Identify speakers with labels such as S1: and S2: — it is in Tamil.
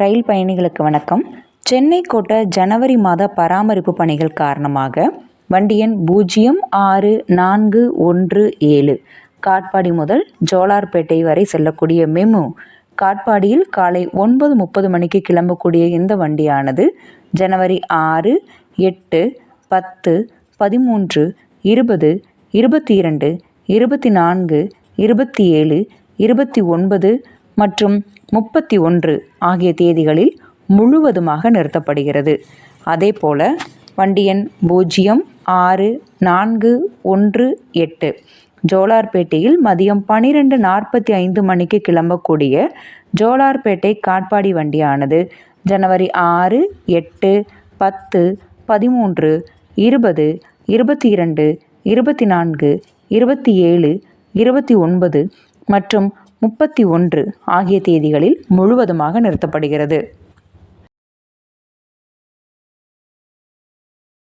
S1: ரயில் பயணிகளுக்கு வணக்கம். சென்னை கோட்டை ஜனவரி மாத பராமரிப்பு பணிகள் காரணமாக வண்டி எண் பூஜ்ஜியம் ஆறு நான்கு ஒன்று ஏழு காட்பாடி முதல் ஜோலார்பேட்டை வரை செல்லக்கூடிய மெமு. காட்பாடியில் காலை ஒன்பது முப்பது மணிக்கு கிளம்பக்கூடிய இந்த வண்டியானது ஜனவரி ஆறு எட்டு பத்து பதிமூன்று இருபது இருபத்தி இரண்டு இருபத்தி நான்கு இருபத்தி ஏழு இருபத்தி ஒன்பது மற்றும் முப்பத்தி ஒன்று ஆகிய தேதிகளில் முழுவதுமாக நிறுத்தப்படுகிறது. அதேபோல வண்டி எண் பூஜ்ஜியம் ஆறு நான்கு ஒன்று எட்டு. ஜோலார்பேட்டையில் மதியம் பனிரெண்டு நாற்பத்தி ஐந்து மணிக்கு கிளம்பக்கூடிய ஜோலார்பேட்டை காட்பாடி வண்டியானது ஜனவரி ஆறு எட்டு பத்து பதிமூன்று இருபது இருபத்தி இரண்டு இருபத்தி நான்கு இருபத்தி ஏழு இருபத்தி ஒன்பது மற்றும் முப்பத்தி ஒன்று ஆகிய தேதிகளில் முழுவதுமாக நிறுத்தப்படுகிறது.